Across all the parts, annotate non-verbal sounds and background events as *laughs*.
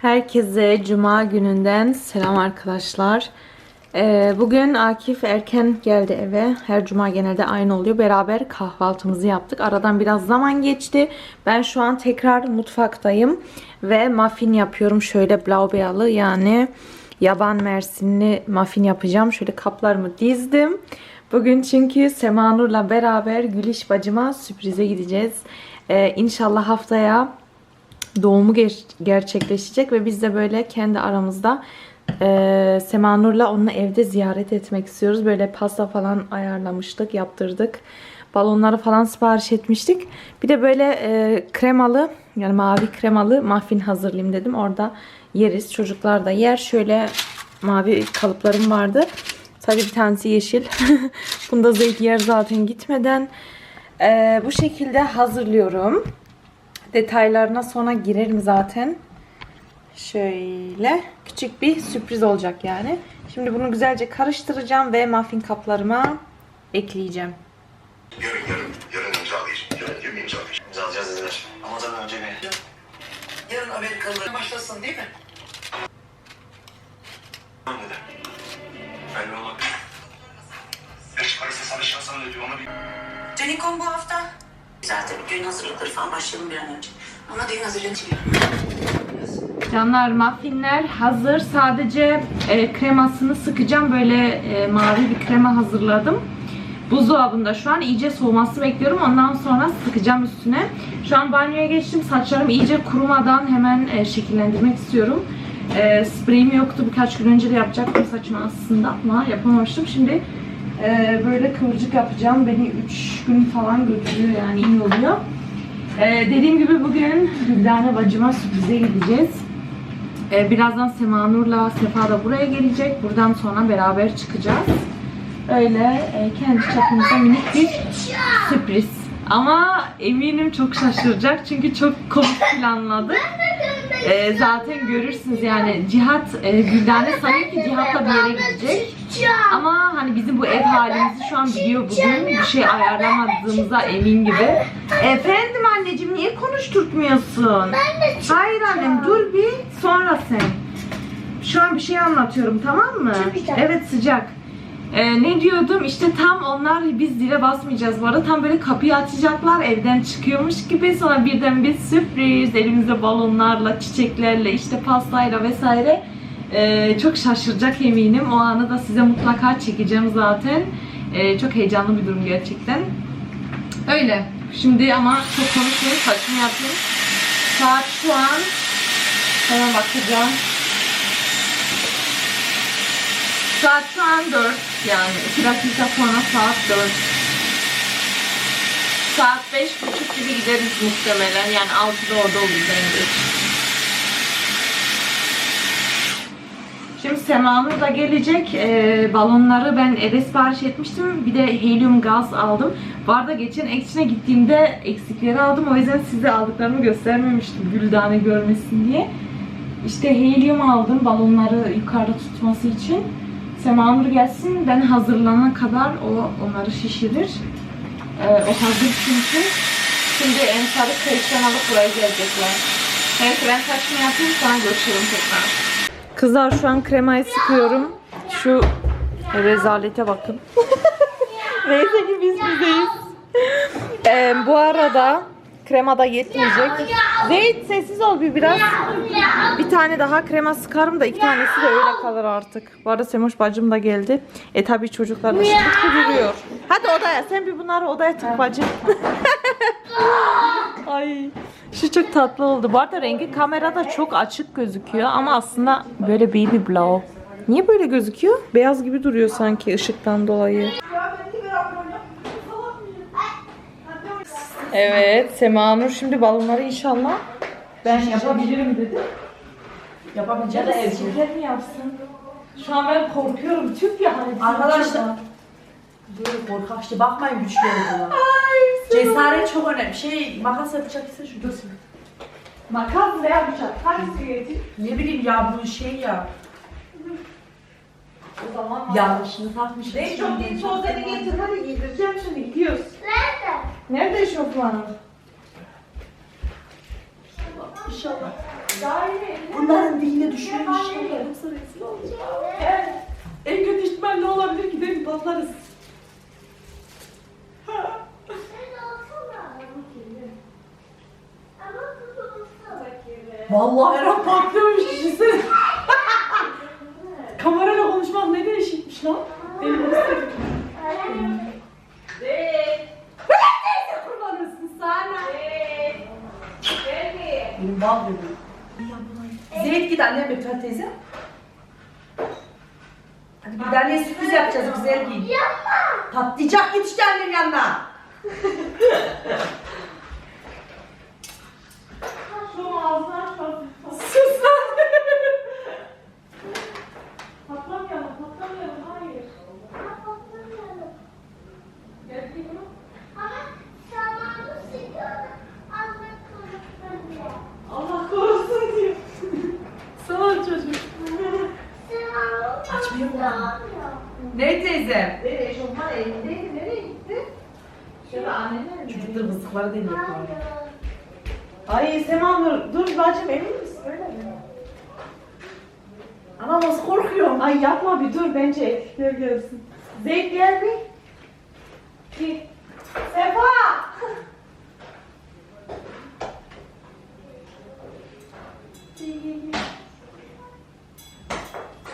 Herkese Cuma gününden selam arkadaşlar. Ee, bugün Akif erken geldi eve. Her Cuma genelde aynı oluyor. Beraber kahvaltımızı yaptık. Aradan biraz zaman geçti. Ben şu an tekrar mutfaktayım. Ve muffin yapıyorum. Şöyle blaubeerlı yani yaban mersinli muffin yapacağım. Şöyle kaplarımı dizdim. Bugün çünkü Semanur'la beraber Güliş bacıma sürprize gideceğiz. Ee, inşallah haftaya doğumu ger- gerçekleşecek ve biz de böyle kendi aramızda e, Semanur'la onu evde ziyaret etmek istiyoruz. Böyle pasta falan ayarlamıştık, yaptırdık. Balonları falan sipariş etmiştik. Bir de böyle e, kremalı yani mavi kremalı muffin hazırlayayım dedim. Orada yeriz. Çocuklar da yer. Şöyle mavi kalıplarım vardı. Sadece bir tanesi yeşil. *laughs* Bunda zeyt yer zaten gitmeden. E, bu şekilde hazırlıyorum. Detaylarına sonra girerim zaten. Şöyle küçük bir sürpriz olacak yani. Şimdi bunu güzelce karıştıracağım ve muffin kaplarıma ekleyeceğim. Yarın yarın yarın imzalayacağım. Yarın yarın imzalayacağım. İmzalayacağız dediler. Ama tabii önce bir... Yarın Amerikalılar başlasın değil mi? Tamam dedi. Belli olabilir. Beş parası sana şahsen ödüyor ona bir... Canikom bu hafta. Zaten düğün hazırlıkları falan başlayalım bir an önce. Ama düğün hazırlığını çekiyorum. Canlar muffinler hazır. Sadece e, kremasını sıkacağım. Böyle e, mavi bir krema hazırladım. Buzdolabında şu an iyice soğuması bekliyorum. Ondan sonra sıkacağım üstüne. Şu an banyoya geçtim. Saçlarım iyice kurumadan hemen e, şekillendirmek istiyorum. E, spreyim yoktu. Birkaç gün önce de yapacaktım saçımı aslında ama yapamamıştım. Şimdi e, böyle kıvırcık yapacağım. Beni 3 gün falan götürüyor yani iyi oluyor. E, dediğim gibi bugün Güldane bacıma sürprize gideceğiz. Ee, birazdan Semanur'la Sefa da buraya gelecek. Buradan sonra beraber çıkacağız. Öyle e, kendi çapımızda minik bir sürpriz. Ama eminim çok şaşıracak çünkü çok komik planladık. Ee, zaten görürsünüz yani Cihat, e, Güldane sanıyor ki Cihat'la bir yere gidecek. Ama hani bizim bu ev halimizi şu an biliyor bugün. Bir şey ayarlamadığımıza emin gibi. Efendim anneciğim niye konuşturtmuyorsun? Hayır annem dur bir sonra sen. Şu an bir şey anlatıyorum tamam mı? Evet sıcak. Ee, ne diyordum? İşte tam onlar biz dile basmayacağız bu arada. Tam böyle kapıyı açacaklar evden çıkıyormuş gibi. Sonra birden bir sürpriz elimizde balonlarla çiçeklerle işte pastayla vesaire. Ee, çok şaşıracak eminim. O anı da size mutlaka çekeceğim zaten. Ee, çok heyecanlı bir durum gerçekten. Öyle. Şimdi ama çok konuşmayayım saçımı yapayım. Saat şu an hemen bakacağım Saat şu an 4 yani 2 dakika sonra saat 4. Saat 5.30 gibi gideriz muhtemelen yani 6'da orada oluruz en geç. Şimdi Semanur da gelecek. Ee, balonları ben eve sipariş etmiştim. Bir de helyum gaz aldım. Bu arada geçen Ekşin'e gittiğimde eksikleri aldım. O yüzden size aldıklarımı göstermemiştim. Güldane görmesin diye. İşte helyum aldım balonları yukarıda tutması için. Semanur gelsin ben hazırlanana kadar o onları şişirir. Ee, o hazır çünkü. Şimdi Ensar'ı kayıttan alıp buraya gelecekler. Neyse ben saçımı yapayım sonra görüşürüm tekrar. Kızlar şu an kremayı sıkıyorum. Şu rezalete bakın. *laughs* Neyse ki biz bizeyiz. Ee, bu arada krema da yetmeyecek. Zeyt sessiz ol bir biraz. Bir tane daha krema sıkarım da iki tanesi de öyle kalır artık. Bu arada Semoş bacım da geldi. E tabi çocuklar ışıklı duruyor. Hadi odaya sen bir bunları odaya tık bacım. *laughs* Ay şu çok tatlı oldu. Bu arada rengi kamerada çok açık gözüküyor ama aslında böyle baby blow. Niye böyle gözüküyor? Beyaz gibi duruyor sanki ışıktan dolayı. Evet, Semanur şimdi balonları inşallah ben yapabilirim dedi. Yapabileceğiz Ya da de evde. erkekler mi yapsın? Şu an ben korkuyorum. Tüp ya hani. Arkadaşlar-. Böyle korkak işte bakmayın güçlü buna. Cesaret çok önemli. Şey makas yapacak ise şu görsün. Makas veya bıçak. Hangisi gerekir? Ne bileyim ya bu şey ya. O zaman Yanlışını takmış. En çok deniz tozlarını getir. Hadi giydireceğim şimdi. Gidiyoruz. Nerede? Nerede eşofmanın? inşallah. Bunların diline düşüyor inşallah. Yoksa rezil olacağım. Evet. En kötü ihtimal ne olabilir ki? Değil? Patlarız. Vallahi her an patlıyormuş düşünsene. Kamerayla konuşmak ne değişikmiş lan. İstedim. Kullanırsın sana. Benim bal bebeğim. Zeyt git annem bekler teyze. Hadi bir tane sürpriz yapacağız güzel giyin. Patlayacak git işte annemin yanına. Sus lan. Patlamayalım, patlamayalım. Hayır. Allah korusun diyor. Sağ ol çocuk. Ne teyze? Nereye? Eşofman elindeydi. Nereye gitti? Annenin mi? Çocuklar mızıkları deniyor. Ay Sema dur, dur bacım emin misin? Öyle mi? Ama nasıl korkuyorum. Ay yapma bir dur bence eksikler gelsin. Zeyt gel bir. Bir. Sefa!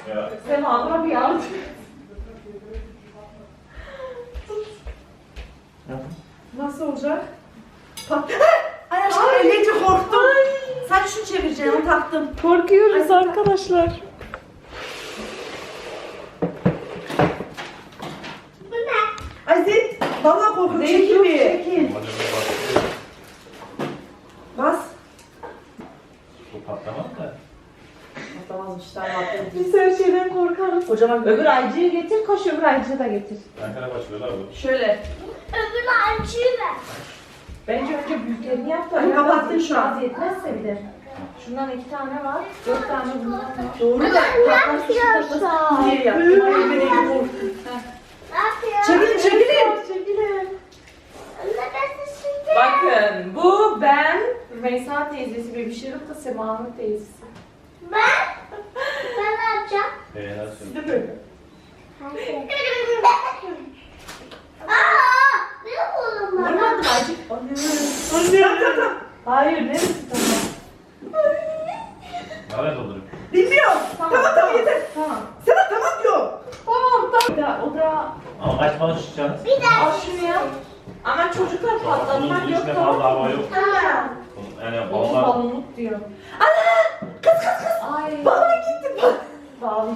Ya. *laughs* Sema bana bir yardım. Nasıl olacak? Pat- Ay aşkım elleyince korktum. Sadece şunu çevireceğim onu taktım. Korkuyoruz arkadaşlar. Ay Zeyt vallahi korkuyorum. Zeyt Çekil yok, bir. çekil. Bas. Bu patlamaz da. Patlamazmış tamam. Biz her şeyden korkarız. Kocaman Öbür aycıyı getir, koş öbür aycıyı da getir. Ankara başlıyorlar bu. Şöyle. Bence önce büyüklerini yap da. Ay, kapattın şu an. Az yetmezse bir de. Şundan iki tane var, dört tane bundan var. Doğru da diye yaptım. Ay beni korktum. Çekilin çekilin. Çekilin. Bakın bu ben Rümeysa teyzesi Bebişiruk da Sema'nın teyzesi. Beğenersin. Değil mi? Vurmadım acık. Anne. Anne. Hayır neresi tamam. Nereye dolduruyor? Bilmiyorum. Tamam tamam yeter. Tamam. Sana tamam diyor. Tamam tamam. Da, o da Ama kaç balık çıkacaksınız? al şunu ya. Ama çocuklar patlatmak yok tamam hava yok. Tamam. Yani balıklar balonluk diyor. Ana. Kız kız kız. Ay. Bana gitti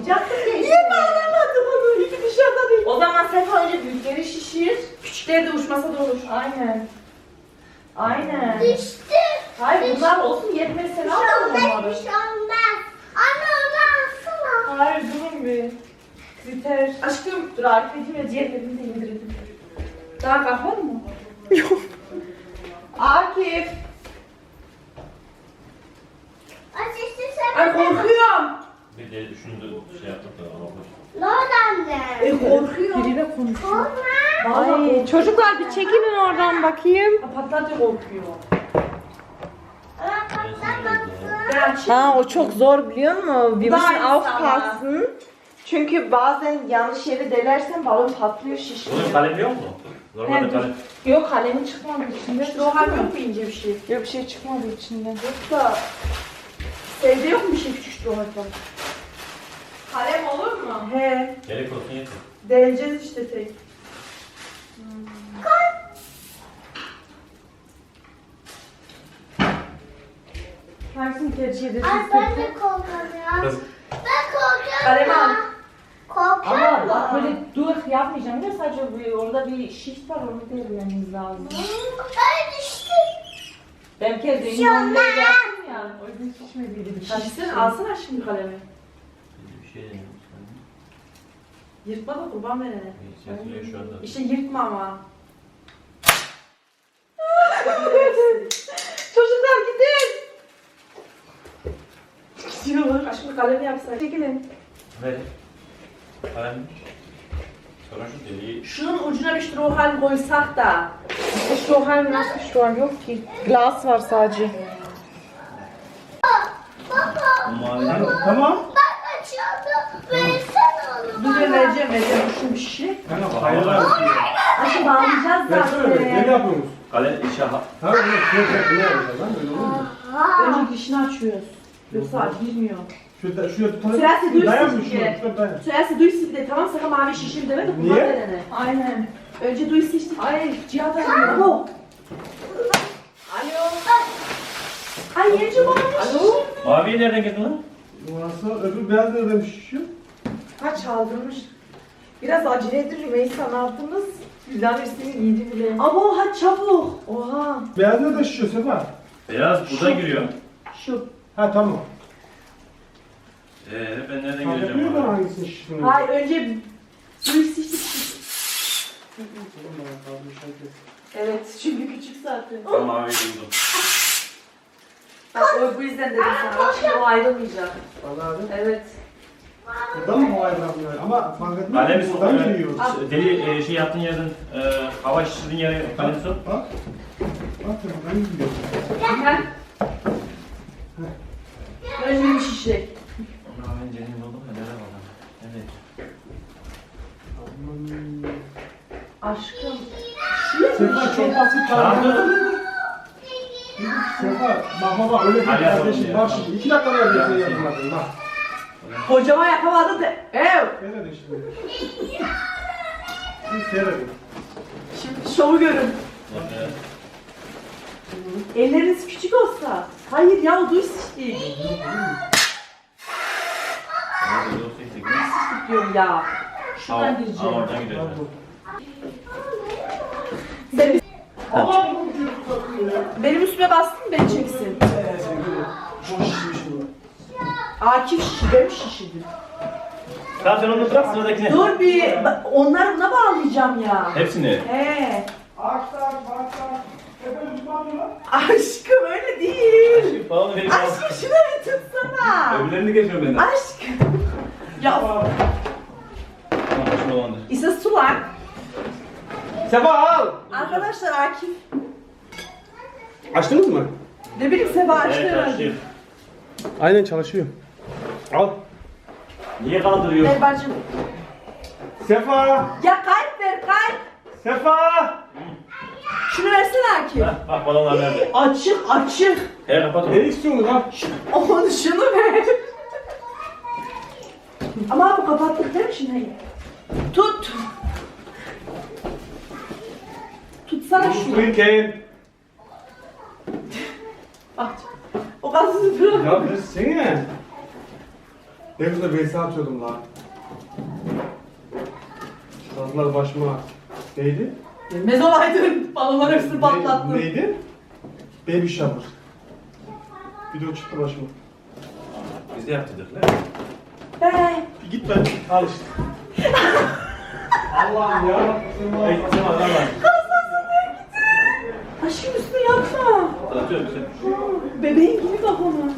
ya işte. Niye bağlamadım onu? İki dışarıda değil. O zaman Sefa önce büyükleri şişir. Küçükleri de uçmasa da olur. Aynen. Aynen. Hayır bunlar olsun yetmezse ne yapalım onları? Hayır durun bir. Biter. Aşkım. Dur Arif edeyim ya diğerlerini de indirelim. Daha kahve mı? *laughs* Akif. Ay korkuyorum. bir de da şey yaptık da boş. E korkuyorum. Biriyle konuşuyor. Vallahi Ay çocuklar bir çekilin oradan bakayım. Ha, Patlatıyor korkuyor. Ha o çok zor biliyor musun? Bir başın ama. kalsın. Çünkü bazen yanlış yere delersen balon patlıyor şişiyor. Bunun kalem yok mu? Normalde dur. kalem. Yok kalemi çıkmadı içinde. İşte o halde yok mu ince bir şey? Yok bir şey çıkmadı içinden. Yoksa evde yok mu bir şey küçük harf Kalem olur mu? He. Gerek olsun yeter. Deleceğiz işte tek. Hangisini tercih ederiz? Kız Kalem al. Ama bak böyle dur yapmayacağım ya sadece bir, orada bir shift var onu devirmemiz lazım. Ben bir kez benim önümde yaptım ya. O yüzden şişmediydi bir şey. Şişsin alsana şimdi kalemi. Bir şey. Yırtma da kurban verene. Sesliyor şu anda. İşte yırtma ama. Çocuklar gidin. Gidiyorlar. Aşkım kalemi yapsana. Çekilin. Ver. Kalem. Sonra şu deliği. Şunun ucuna bir strohal koysak da. Strohal nasıl strohal yok ki. Glas var sadece. Tamam. Dur ben vereceğim vereceğim şunu bir şişe. Hayır. Aşı bağlayacağız zaten. Ne yapıyorsunuz? Kale inşallah. Ha, ne yapıyorsunuz? Ne yapıyorsunuz lan? Öyle olur mu? Önce dişini açıyoruz. Yoksa girmiyor. Şurada, şuraya diye. şuna? Şuna dayan. Sürerse duysun bir de tamam sakın mavi şişim demedik. Niye? Niye? Denene. Aynen. Önce duysun işte. Ay Cihat arıyor. Alo. Alo. Ay Yence bana Alo. Maviyi nereden getirdin lan? Burası öbür beyaz nereden şişiyor? Ha çaldırmış. Biraz acele edin Rümeysa ne yaptınız? Güzel üstünü giydi bile. Ama ha çabuk. Oha. Beyaz nereden şişiyor Sefa? Beyaz buradan giriyor. Şu. Ha tamam. Ee, ben nereden Tamam gireceğim? yapıyor da bana? hangisini şişiyor? Hayır önce işte. Evet çünkü küçük zaten. Ben maviyi buldum. Bak o bu yüzden dedim sana. Şimdi o ayrılmayacak. Vallahi abi. Evet. Burada mı havaya bırakmıyor? Ama fark etmiyor. Kalemi sok. Buradan evet. giriyor. Deli e, şey yaptığın yerden, e, hava şişirdiğin yere kalemi sok. Bak. Bak buradan gidiyor. Gel. Önce bir şişe. Mavinin cenini buldum da nereye buldum? Evet. Aşkım. Sefa çok basit Çağırdı. Sefa bak baba öyle bir Hadi yapalım kardeşim. ya. Bak şimdi iki dakika ver bir şey yapmadın bak. Kocama yapamadı de. Ev. Seyredin şimdi. Siz seyredin. Şimdi şovu görün. Evet. Elleriniz küçük olsa. Hayır ya o yoksa işte gir. diyorum ya. Şuradan aa, gireceğim. oradan. Sen- ya. Benim üstüme bastın mı beni çeksin. Akif şişi, benim şişidir. Tamam sen onu bırak sıradakine. Dur bir, bak, onları buna bağlayacağım ya. Hepsini. He. Ağaçlar, ağaçlar. Efendim tutmam lan. Aşkım öyle değil. Falan vereyim. Aşkım şunu bir tutsana. Öbürlerini geçiyorum benden. Aşkım. Ya Tamam, hoşuma olandır. ise sular. Sefa al. Arkadaşlar Akif. Açtınız mı? Ne bileyim Seba açtı Evet, herhalde. Aynen çalışıyor. Al. Niye kaldırıyor? Ver bacım. Sefa. Ya kalp ver kalp. Sefa. Şunu versene Akif. Hah, bak balonlar nerede? Açık açık. He kapat onu. Ne istiyorsunuz lan? Onu şunu ver. Ama bu kapattık değil mi şimdi? Tut. Tutsana şunu. Brinken. Bak. O gazını bırak. Ya bir sene. Ne güzel vs atıyordum lan. Kazlar başıma. Neydi? Gelmez olaydın. Balonlar hepsini Ne- patlattın. Neydi? Baby shower. Video çıktı başıma. Biz de yaptırdık lan. Be. Bir git ben. Al işte. Allah'ım ya. Ey, sen al, al, al. Aşkım üstüne yapma. Atıyorum sen. Bebeğin gibi bak ona.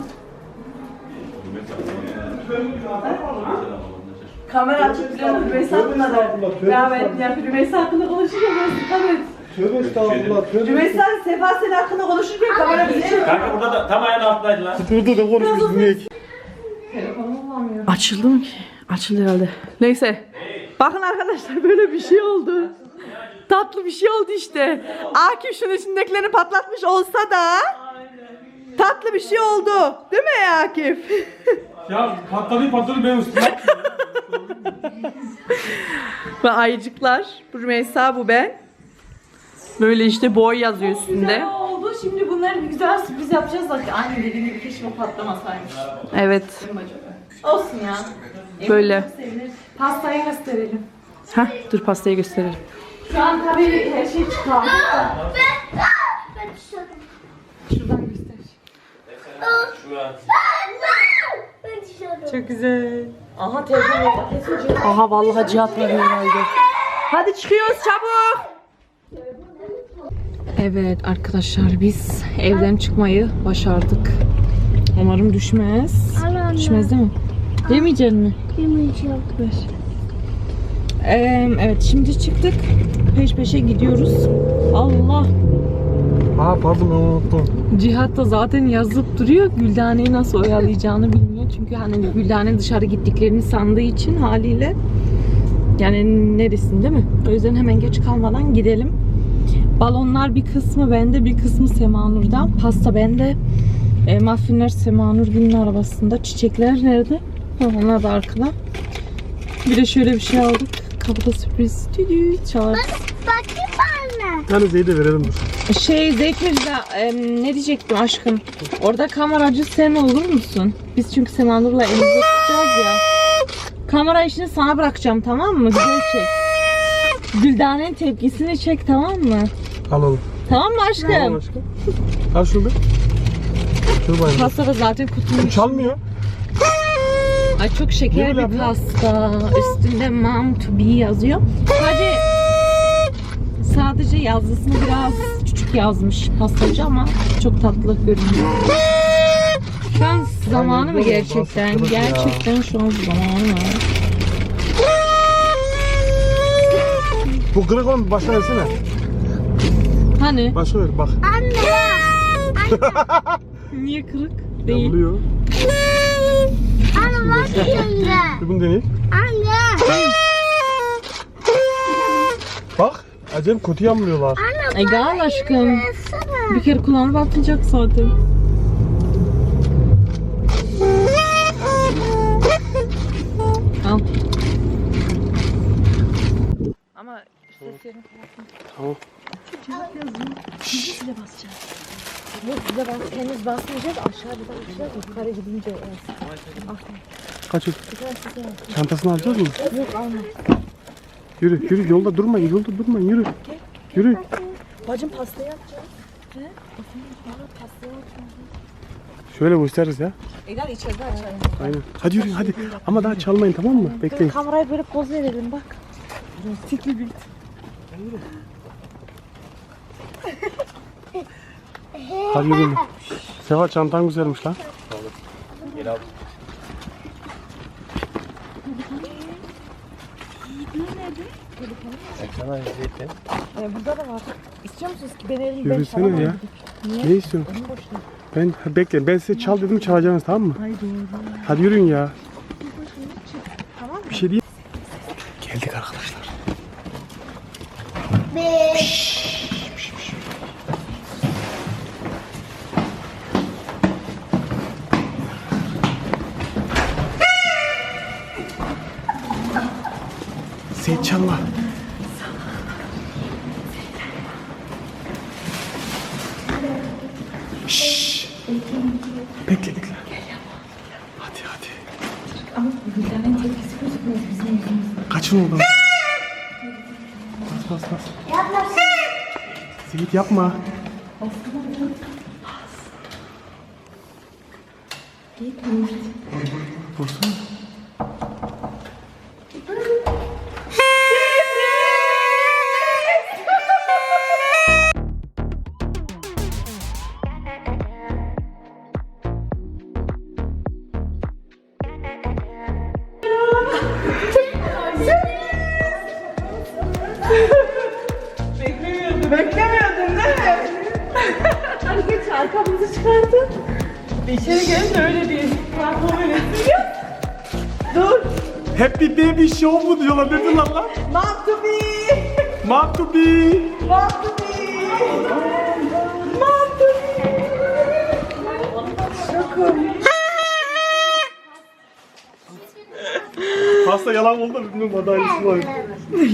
Kamera açıp biliyorum Rümeysa hakkında derdi. Ya ben ya Rümeysa hakkında ben dikkat et. Tövbe estağfurullah. Tövbe Rümeysa Sefa senin hakkında konuşurken kamera bizi çekiyor. Kanka burada da tam ayağın altındaydı lan. Dur da konuş biz dinleyek. Açıldı mı ki? Açıldı herhalde. Neyse. Bakın arkadaşlar böyle bir şey oldu. Tatlı bir şey oldu işte. Akif şunun içindekilerini patlatmış olsa da tatlı bir şey oldu. Değil mi Akif? *laughs* Ya patladı patladı ben üstüme. Ve ayıcıklar. Bu Rümeysa bu ben. Böyle işte boy yazıyor üstünde. oldu. Şimdi bunları bir güzel sürpriz yapacağız. Bak aynı dediğim gibi keşke o patlamasaymış. Evet. Olsun ya. Böyle. Sevinir. Pastayı gösterelim. Hah dur pastayı gösterelim. Şu an tabii her şey çıkardı. Şuradan göster. Şu an. Çok güzel. Aha telefon Aha vallahi cihat var herhalde. Hadi çıkıyoruz çabuk. Evet arkadaşlar biz evden çıkmayı başardık. Umarım düşmez. Düşmez değil mi? Yemeyecek mi? Yemeyeceğim. Ee, evet şimdi çıktık. Peş peşe gidiyoruz. Allah. Aa pardon unuttum. Cihat da zaten yazıp duruyor. Güldane'yi nasıl oyalayacağını bilmiyor. Çünkü hani Güldane dışarı gittiklerini sandığı için haliyle yani neresin değil mi? O yüzden hemen geç kalmadan gidelim. Balonlar bir kısmı bende, bir kısmı Semanur'da. Pasta bende. E, muffinler Semanur Gül'ün arabasında. Çiçekler nerede? Ha, onlar da arkada. Bir de şöyle bir şey aldık. Kapıda sürpriz. Tüdü, çalar. Bir tane zeyi de verelim dur. Şey Zekir'de em, ne diyecektim aşkım? Orada kameracı sen olur musun? Biz çünkü Semanur'la elimize tutacağız ya. Kamera işini sana bırakacağım tamam mı? Güzel çek. Güldane'nin tepkisini çek tamam mı? Al oğlum. Tamam mı Al aşkım? aşkım. Al şunu bir. Şunu bayım. Pasta da zaten kutunun Çalmıyor. Ay çok şeker bir pasta. Üstünde mom to be yazıyor. Sadece sadece yazısını biraz yazmış pastacı ama çok tatlı görünüyor. Şu an zamanı mı gerçekten? Gerçekten şu an zamanı mı? Bu kırık olan başına versene. Hani? Başa ver bak. *laughs* Niye kırık? Değil. Yamuluyor. Anne bak şimdi. Bir bunu deneyim. Anne. Bak. Acayip kötü yamuluyorlar. Ay gal aşkım. Bir kere kulağını batmayacak zaten. Al. Ama ses yerini Tamam. Zile basacağız. Yok zile bas, henüz basmayacağız. Aşağıda basacağız. Yukarı gidince Kaçır. Çantasını alacağız mı? Yok alma. Yürü yürü yolda durmayın yolda durmayın yürü. Yürü. Bacım pastayı atacağız. He? Pastayı atacağız. Şöyle gösteririz ya. Egal içeride açalım. Aynen. Hadi yürüyün hadi. Ama daha çalmayın tamam mı? Bekleyin. Kamerayı böyle poz verelim bak. Tikli bir. Hadi yürüyün. Sefa çantan güzelmiş lan. Gel al. Baksana zeytin. Ee, burada da var. İstiyor musunuz ki ben elim ben Yürüsene çalamam. ya. Ne istiyorsun? Ben ha, bekle. Ben size çal dedim çalacaksınız tamam mı? Hadi yürüyün ya. Bir şey değil. Geldik arkadaşlar. Seyit Yapma. Vursana. To be. To be. To be. Şokum. Pasta yalan oldu da bilmiyorum adaylısın var.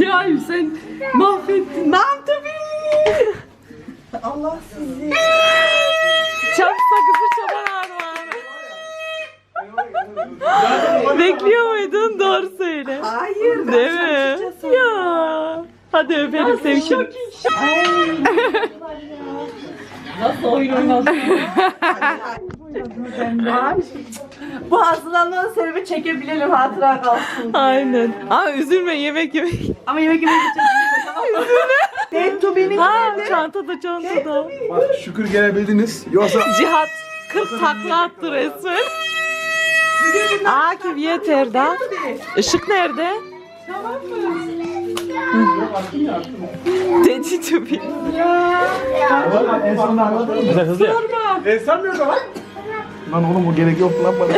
Ya sen mahvettin. Mom to be. Allah sizi. Çam sakızı çoban armağanı. Bekliyor muydun? Doğru söyle. Hayır. Değil mi? Ya. Hadi öpelim sevişelim. Nasıl oyun oynadın? Bu hazırlanmanın sebebi çekebilelim hatıra kalsın. Aynen. Ama üzülme yemek yemek. Ama yemek tamam mı? Üzülme. to be'nin Ha çantada çantada. Bak şükür gelebildiniz. Yoksa Cihat 40 takla attı resmen. Akif yeter da. Işık nerede? Tamam mı? Dedi tabii. Güzel hızlı yap. ben sanmıyorum lan. Lan oğlum o gerek yok lan bana.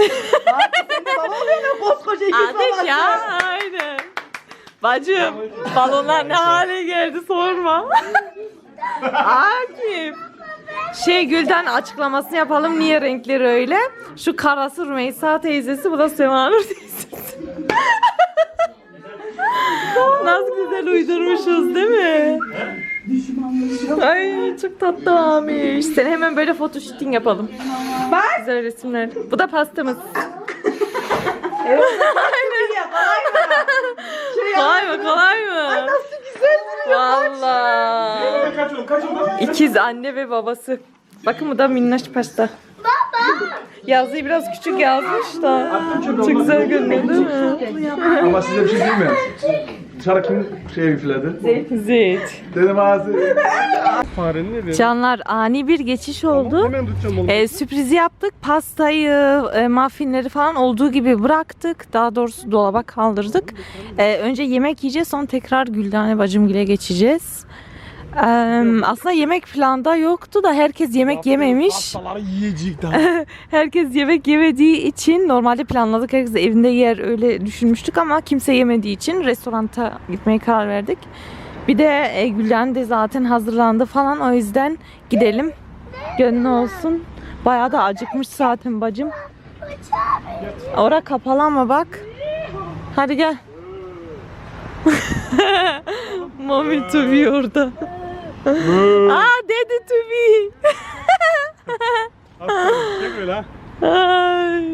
Ateş ya aynen. Bacım balonlar ne hale geldi sorma. Akif. Şey Gülden açıklamasını yapalım niye renkleri öyle. Şu karası Rümeysa teyzesi bu da Sevanur teyzesi. Nasıl güzel uydurmuşuz değil mi? Ay çok tatlı olmuş. Sen hemen böyle foto shooting yapalım. Bak. Güzel resimler. Bu da pastamız. evet. kolay mı? Kolay mı? Ay nasıl güzel duruyor. Valla. İkiz anne ve babası. Bakın bu da minnaş pasta. Baba. Yazıyı biraz küçük yazmış da. Çok güzel görünüyor değil mi? Ama size bir şey diyeyim mi? Dışarı kim şey üfledi? Zeyt. Dedim ağzı. Farenin ne dedi? Canlar ani bir geçiş oldu. Hemen tutacağım oğlum. Ee, sürprizi yaptık. Pastayı, e, muffinleri falan olduğu gibi bıraktık. Daha doğrusu dolaba kaldırdık. Ee, önce yemek yiyeceğiz. Sonra tekrar Güldane bacımgile geçeceğiz. Ee, aslında yemek planda yoktu da herkes yemek yememiş. Pastaları yiyecek daha. *laughs* Herkes yemek yemediği için normalde planladık. Herkes evinde yer öyle düşünmüştük ama kimse yemediği için restoranta gitmeye karar verdik. Bir de e, Gülden de zaten hazırlandı falan o yüzden gidelim. Gönlü olsun. Bayağı da acıkmış zaten bacım. Ora kapalı ama bak. Hadi gel. *laughs* Mami be orada. Aa dedi to be. Çek öyle ha. Ay.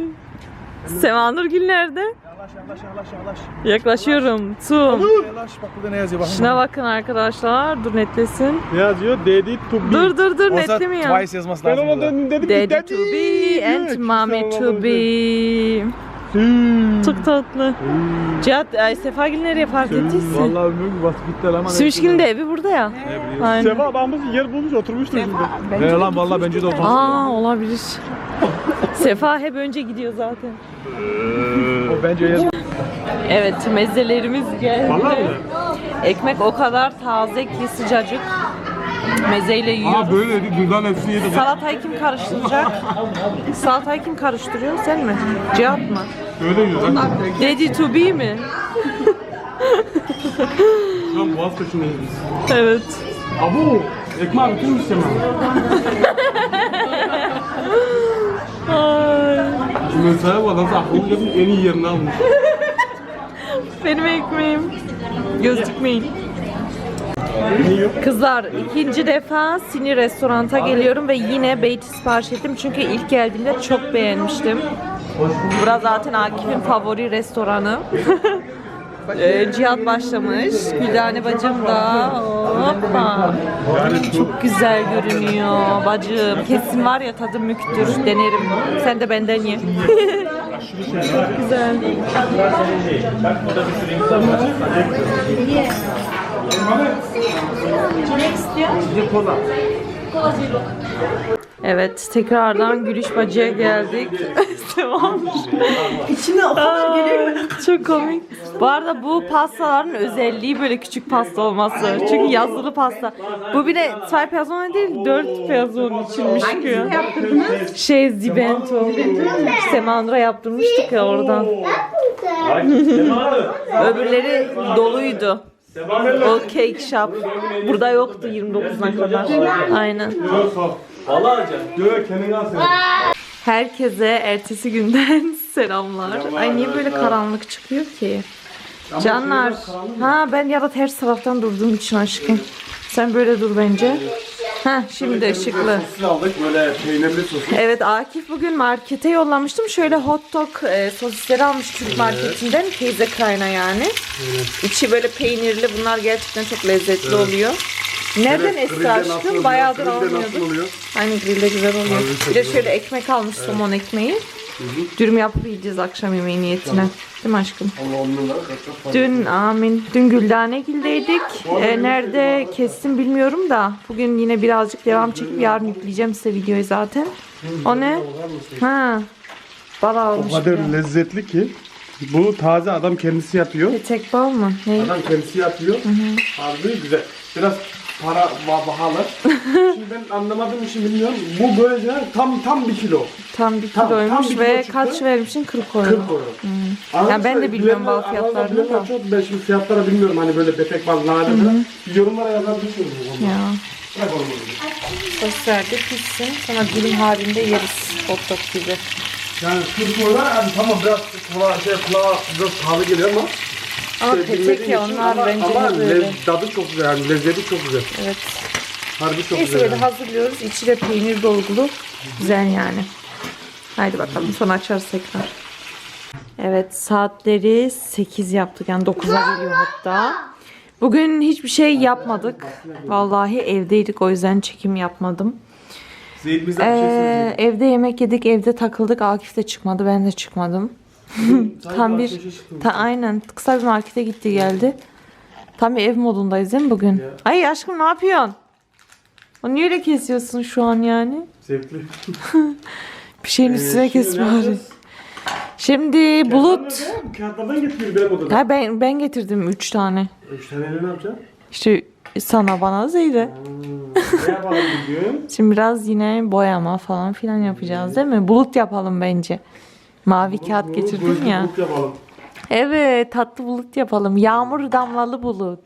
Sevanur Gül nerede? Yavaş yavaş yavaş yavaş. Yaklaşıyorum. Tum. Yavaş bak burada ne yazıyor bakın. Şuna bakın arkadaşlar. Dur netlesin. Ne yazıyor? Daddy to be. Dur dur dur Olsa netlemiyor. twice yazması Ben lazım ona burada. dedim, ki to be and mommy to ona be. Hmm. Çok tatlı. Cihat, ay Sefagil nereye fark ettiyse. Vallahi bilmiyorum ki basıp gittiler ama. Sümüşkül'ün de evi burada ya. Aynen. Sefa adamımız yer bulmuş oturmuştur şimdi. Ne lan vallahi bence de oturmuş. Aa olabilir. *laughs* Sefa hep önce gidiyor zaten. O bence yer. Evet mezelerimiz geldi. Vallahi mi? Ekmek o kadar taze ki sıcacık. Mezeyle yiyoruz. Aa böyle dedi. Dündan hepsini yedim. Salatayı kim karıştıracak? Salatayı kim karıştırıyor? Sen mi? Cihat mı? Öyle yiyor lan. Daddy to be mi? Şu an boğaz taşındayız biz. Evet. Abu. Ekmeği bitir misin Sema? Ay, Şimdi sana bu adam gözün en iyi yerini almış. benim ekmeğim. Göz dikmeyin. Ne yiyor? Kızlar ikinci defa Sini restoranta geliyorum ve yine beyti sipariş ettim. Çünkü ilk geldiğimde çok beğenmiştim. Burası zaten Akif'in favori restoranı. *laughs* Ee, Cihat başlamış. Güldane bacım da. Hoppa. Çok güzel görünüyor bacım. Kesin var ya tadı müktür. Denerim. Sen de benden ye. Çok güzel. Evet, tekrardan Gülüş Bacı'ya geldik. *laughs* Devam. İçine o kadar geliyor Çok komik. Bu arada bu pastaların özelliği böyle küçük pasta olması. Çünkü yazılı pasta. Bu bir de çay piyazona değil, dört piyazon içilmiş ki. Şey Zibento. Semandra yaptırmıştık ya oradan. Öbürleri doluydu. O cake shop. Burada yoktu 29'una kadar. Aynen. Herkese ertesi günden *laughs* selamlar. Ay niye böyle karanlık çıkıyor ki? Canlar. Ha ben ya da ters taraftan durduğum için aşkım. Sen böyle dur bence. Ha şimdi ışıklı. Siz aldık böyle peynirli sos. Evet Akif bugün markete yollamıştım. Şöyle hot dog e, sosisleri almış Türk marketinden. Teyze Krayna yani. İçi böyle peynirli. Bunlar gerçekten çok lezzetli oluyor. Nereden esti aşkım? Bayağıdır almıyorduk. oluyor? Aynen grillde güzel oluyor. Bir de şöyle ekmek almış somon ekmeği. Dürüm yapıp yiyeceğiz akşam yemeği niyetine. Değil mi aşkım? Dün amin. Dün Güldanegil'deydik. Ee, nerede kestim bilmiyorum da. Bugün yine birazcık devam çekip yarın yükleyeceğim size videoyu zaten. O ne? Ha. Bala O olmuş. kadar lezzetli ki. Bu taze adam kendisi yapıyor. Petek bal mı? Ne? Adam kendisi yapıyor. Harbi güzel. Biraz para pahalı. *laughs* Şimdi ben anlamadığım için bilmiyorum. Bu böylece tam tam bir kilo. Tam bir Tam- tam kiloymuş bir ve kilo çıktı. kaç vermişsin? 40 euro. 40 euro. Ya ben de bilmiyorum bal fiyatlarını da. Çok, ben şimdi fiyatlara bilmiyorum hani böyle bebek bal nane falan. Yorumlara yazabilirsiniz. onu. Ya. Bırak onu böyle. Soslerde pişsin. Sonra dilim halinde yeriz. Hot dog gibi. Yani 40 euro yani tamam biraz kulağa, şey, kulağa biraz pahalı geliyor ama Ama petek ya onlar ama, bence ama böyle. tadı çok güzel yani lezzeti çok güzel. Evet. Harbi çok Neyse güzel. böyle yani. hazırlıyoruz. İçi de peynir dolgulu. Güzel yani. Haydi bakalım sonra açarız tekrar. Evet saatleri 8 yaptık yani 9'a geliyor hatta. Bugün hiçbir şey yapmadık. Vallahi evdeydik o yüzden çekim yapmadım. Şey Ee, evde yemek yedik, evde takıldık. Akif de çıkmadı, ben de çıkmadım. *laughs* Tam bir, ta, aynen kısa bir markete gitti geldi. Tam bir ev modundayız değil mi bugün? Ay aşkım ne yapıyorsun? O niye öyle kesiyorsun şu an yani? Zevkli. *laughs* Bir şeyin Ee, üstüne kes bari. Şimdi bulut. Bu Kağıtlardan getiriyor benim odada. Ha ben ben getirdim 3 tane. Üç taneyle ne yapacağım? İşte sana bana Zeyre. ne yapalım bugün? *laughs* Şimdi biraz yine boyama falan filan yapacağız değil mi? Bulut yapalım bence. Mavi kağıt getirdim Gözlük ya. bulut yapalım. Evet tatlı bulut yapalım. Yağmur damlalı bulut.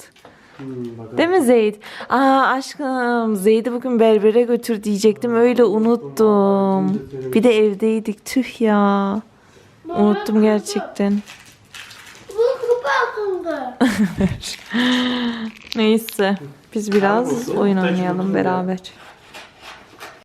Hmm, bakalım. Değil mi Zeyd? Aa aşkım Zeyd'i bugün berbere götür diyecektim öyle unuttum. Bir de evdeydik tüh ya. Unuttum gerçekten. Bu kupa akıldı. *laughs* Neyse biz biraz oyun oynayalım beraber.